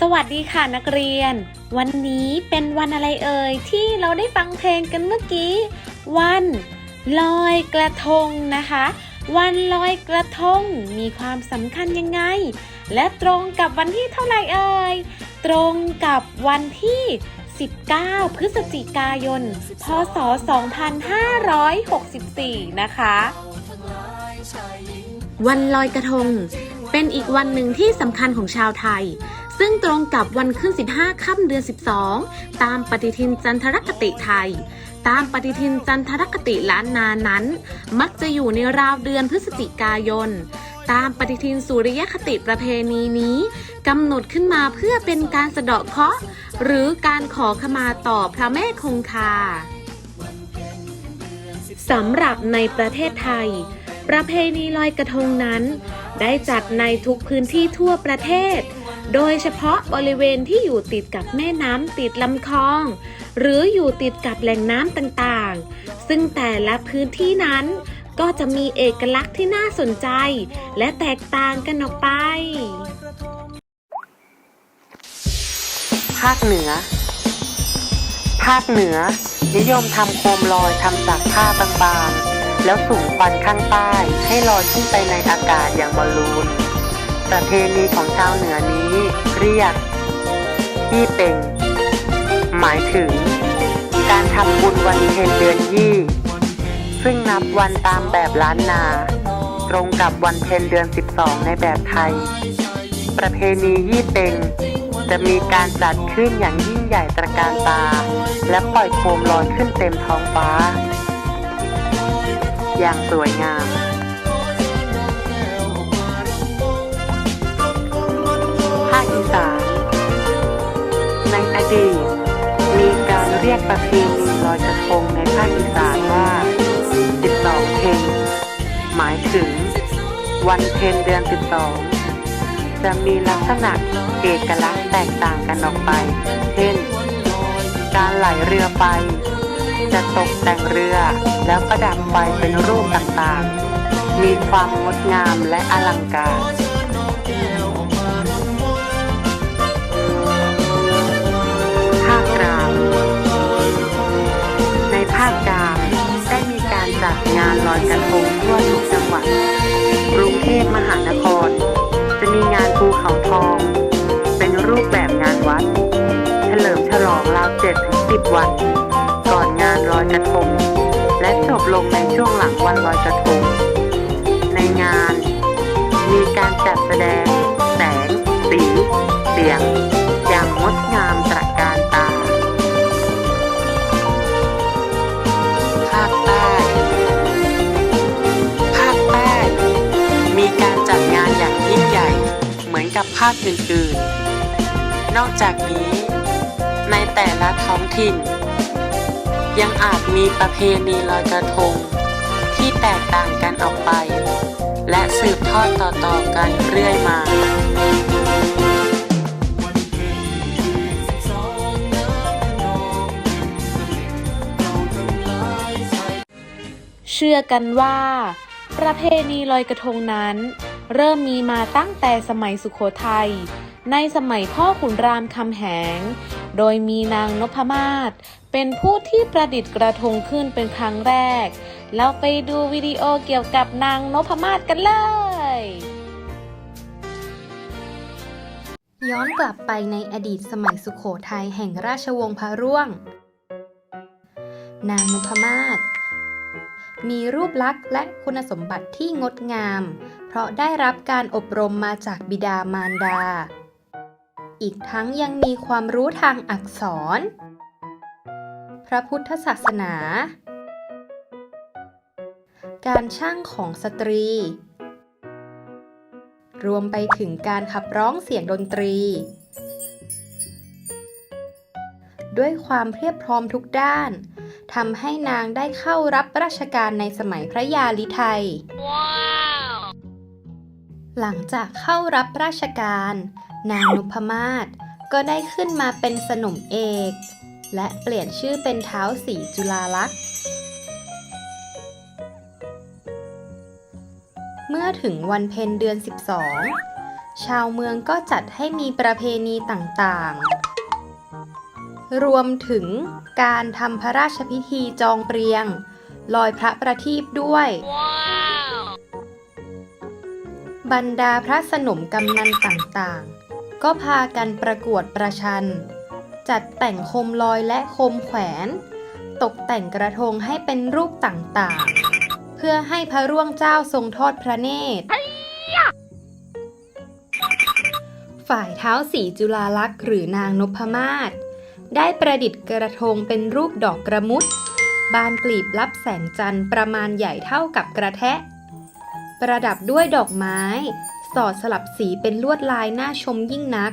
สวัสดีค่ะนักเรียน วันนี้เป็นวันอะไรเอ่ยที่เราได้ฟังเพลงกันเมื่อกี้ วันลอยกระทงนะคะ วันลอยกระทงมีความสำคัญยังไง และตรงกับวันที่เท่าไหร่เอ่ยตรงกับวันที่ 19 พฤศจิกายน พศ 2564 นะคะ วันลอยกระทง เป็นอีกวันหนึ่งที่สำคัญของชาวไทย ซึ่งตรงกับวันขึ้น 15 ค่ำเดือน 12 ตามปฏิทินจันทรคติไทย ตามปฏิทินจันทรคติล้านนานั้น มักจะอยู่ในราวเดือนพฤศจิกายน ตามปฏิทินสุริยคติประเพณีนี้กำหนดขึ้นมาเพื่อเป็นการสะเดาะเคราะห์หรือการขอขมาต่อพระแม่คงคาสำหรับในประเทศไทย ประเพณีลอยกระทงนั้น ได้จัดในทุกพื้นที่ทั่วประเทศ โดยเฉพาะบริเวณที่อยู่ติดกับแม่น้ำติดลำคลอง หรืออยู่ติดกับแหล่งน้ำต่างๆ ซึ่งแต่ละพื้นที่นั้น ก็จะมีเอกลักษณ์ที่น่าสนใจ และแตกต่างกันออกไป ภาคเหนือ ภาคเหนือ นิยมทำโคมลอยทำจากผ้าบางๆ แล้วสุ่มควันข้างใต้ให้ลอยขึ้นไปในอากาศอย่างบอลลูน ประเพณีของชาวเหนือนี้ เรียกยี่เป่งหมายถึง การทำบุญวันเพ็ญเดือนยี่ ซึ่งนับวันตามแบบล้านนา ตรงกับวันเพ็ญเดือน 12 ในแบบไทย ประเพณียี่เป่งจะมีการจัดขึ้นอย่างยิ่งใหญ่ตระการตา และปล่อยโคมลอยขึ้นเต็มท้องฟ้า อย่างสวยงาม คอีสานในอดีต มีการเรียกประเพณีลอยกระทงในภาคอีสานว่า 12 เพนหมายถึง วันเพ็ญเดือน 12 จะมีลักษณะเอกลักษณ์แตกต่างกันออกไป เช่น การไหลเรือไฟจะตกแต่งเรือแล้วประดับไฟเป็นรูปต่างๆ มีความงดงามและอลังการ อยกระทงทั่วทุกจังหวัด กรุงเทพมหานคร จะมีงานภูเขาทอง เป็นรูปแบบงานวัด เฉลิมฉลองราว7ถึง10วัน ก่อนงานลอยกระทง และจบลงในช่วงหลังวันลอยกระทง ในงาน มีการจัดแสดง แสง สี เสียง อย่างงดงามาคอื่นๆ นอกจากนี้ ในแต่ละท้องถิ่น ยังอาจมีประเพณีลอยกระทง ที่แตกต่างกันออกไป และสืบทอดต่อๆกันเรื่อยมาเชื่อกันว่า ประเพณีลอยกระทงนั้น เริ่มมีมาตั้งแต่สมัยสุโขทัย ในสมัยพ่อขุนรามคำแหง โดยมีนางนพมาศเป็นผู้ที่ประดิษฐ์กระทงขึ้นเป็นครั้งแรก เราไปดูวิดีโอเกี่ยวกับนางนพมาศกันเลย ย้อนกลับไปในอดีตสมัยสุขโขทัยแห่งราชวงศ์พระร่วง นางนพมาศ มีรูปลักษณ์และคุณสมบัติที่งดงาม เพราะได้รับการอบรมมาจากบิดามารดา อีกทั้งยังมีความรู้ทางอักษร พระพุทธศาสนา การช่างของสตรี รวมไปถึงการขับร้องเสียงดนตรี ด้วยความเพียบพร้อมทุกด้าน ทำให้นางได้เข้ารับราชการในสมัยพระยาลิไทยหลังจากเข้ารับราชการ นางนพมาศก็ได้ขึ้นมาเป็นสนมเอก และเปลี่ยนชื่อเป็นเท้าสีจุฬาลักษณ์เมื่อถึงวันเพ็ญเดือน 12 ชาวเมืองก็จัดให้มีประเพณีต่างๆ รวมถึงการทำพระราชพิธีจองเปรียง ลอยพระประทีปด้วยบรรดาพระสนมกำนันต่างๆ ก็พากันประกวดประชัน จัดแต่งโคมลอยและโคมแขวน ตกแต่งกระทงให้เป็นรูปต่างๆ เพื่อให้พระร่วงเจ้าทรงทอดพระเนตร ฝ่ายเท้าสีจุฬาลักษณ์หรือนางนพมาศ ได้ประดิษฐ์กระทงเป็นรูปดอกกระมุด บานกลีบรับแสงจันทร์ประมาณใหญ่เท่ากับกระแทะ ประดับด้วยดอกไม้ สอดสลับสีเป็นลวดลายน่าชมยิ่งนัก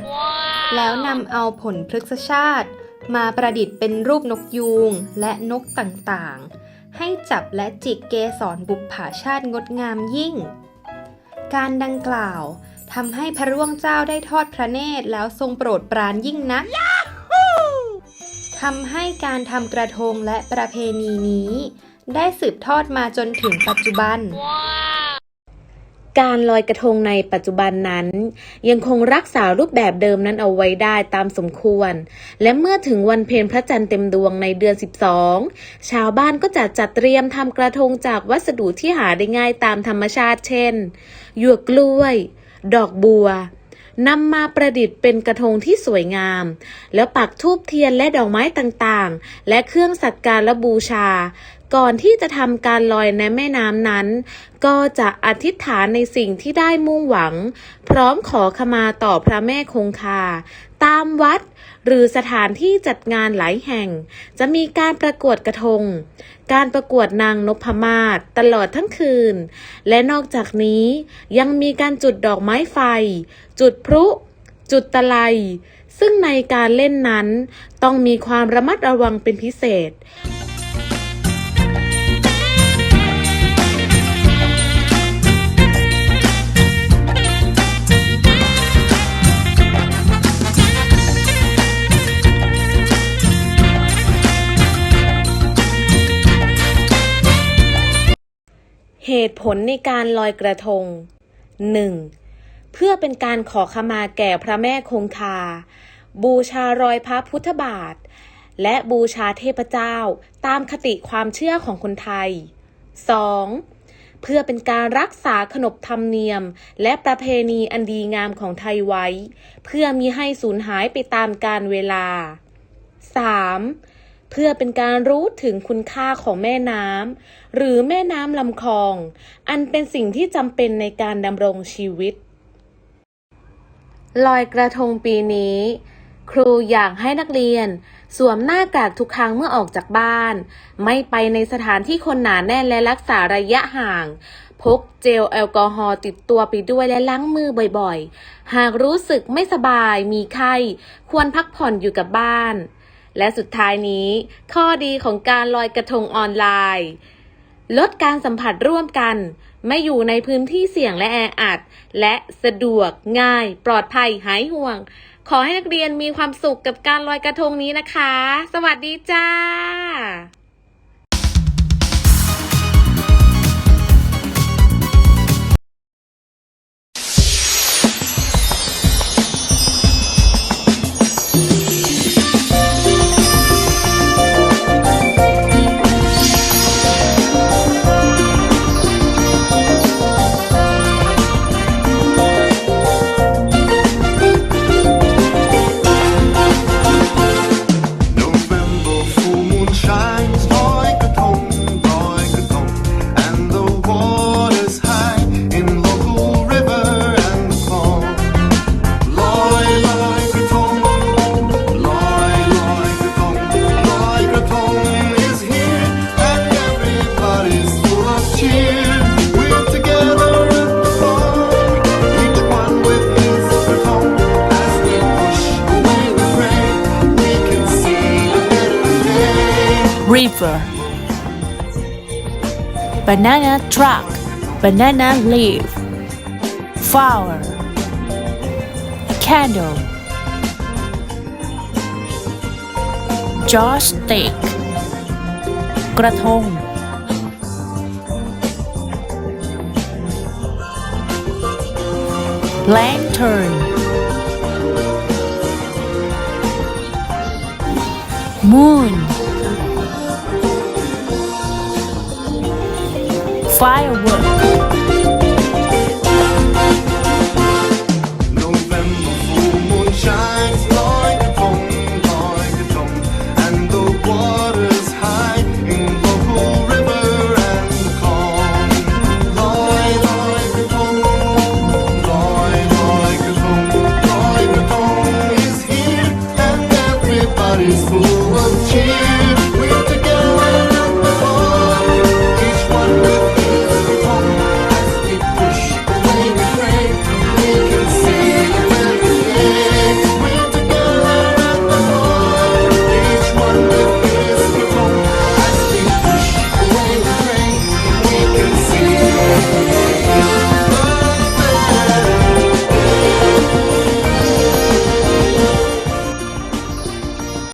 แล้วนำเอาผลพฤกษชาติ มาประดิษฐ์เป็นรูปนกยูงและนกต่างๆ ให้จับและจิกเกสรบุปผาชาติงดงามยิ่ง การดังกล่าวทำให้พระร่วงเจ้าได้ทอดพระเนตรแล้วทรงโปรดปรานยิ่งนัก ทำให้การทำกระทงและประเพณีนี้ ได้สืบทอดมาจนถึงปัจจุบัน การลอยกระทงในปัจจุบันนั้น ยังคงรักษารูปแบบเดิมนั้นเอาไว้ได้ตามสมควร และเมื่อถึงวันเพ็ญพระจันทร์เต็มดวงในเดือน 12 ชาวบ้านก็จะจัดเตรียมทำกระทงจากวัสดุที่หาได้ง่ายตามธรรมชาติเช่น หยวกกล้วย ดอกบัว นำมาประดิษฐ์เป็นกระทงที่สวยงาม แล้วปักทูบเทียนและดอกไม้ต่างๆ และเครื่องสักการะบูชา ก่อนที่จะทำการลอยในแม่น้ำนั้น ก็จะอธิษฐานในสิ่งที่ได้มุ่งหวัง พร้อมขอขมาต่อพระแม่คงคา ตามวัด หรือสถานที่จัดงานหลายแห่ง จะมีการประกวดกระทง การประกวดนางนพมาศตลอดทั้งคืน และนอกจากนี้ยังมีการจุดดอกไม้ไฟ จุดพลุ จุดตะไลซึ่งในการเล่นนั้น ต้องมีความระมัดระวังเป็นพิเศษ ลในการลอยกระทง 1. เพื่อเป็นการขอขมาแก่พระแม่คงคา บูชารอยพระพุทธบาท และบูชาเทพเจ้าตามคติความเชื่อของคนไทย 2. เพื่อเป็นการรักษาขนบธรรมเนียม และประเพณีอันดีงามของไทยไว้ เพื่อมิให้สูญหายไปตามกาลเวลา 3. เพื่อเป็นการรู้ถึงคุณค่าของแม่น้ำหรือแม่น้ำลำคลอง อันเป็นสิ่งที่จำเป็นในการดำรงชีวิต ลอยกระทงปีนี้ ครูอยากให้นักเรียน สวมหน้ากากทุกครั้งเมื่อออกจากบ้าน ไม่ไปในสถานที่คนหนาแน่นและรักษาระยะห่างพกเจลแอลกอฮอล์ติดตัวไปด้วยและล้างมือบ่อยๆ หากรู้สึกไม่สบายมีไข้ ควรพักผ่อนอยู่กับบ้าน และสุดท้ายนี้ ข้อดีของการลอยกระทงออนไลน์ ลดการสัมผัสร่วมกัน ไม่อยู่ในพื้นที่เสี่ยงและแออัด และสะดวกง่าย ปลอดภัยหายห่วง ขอให้นักเรียนมีความสุขกับการลอยกระทงนี้นะคะ สวัสดีจ้า river banana truck banana leaf flower candle joystick กระทง lantern moon Firework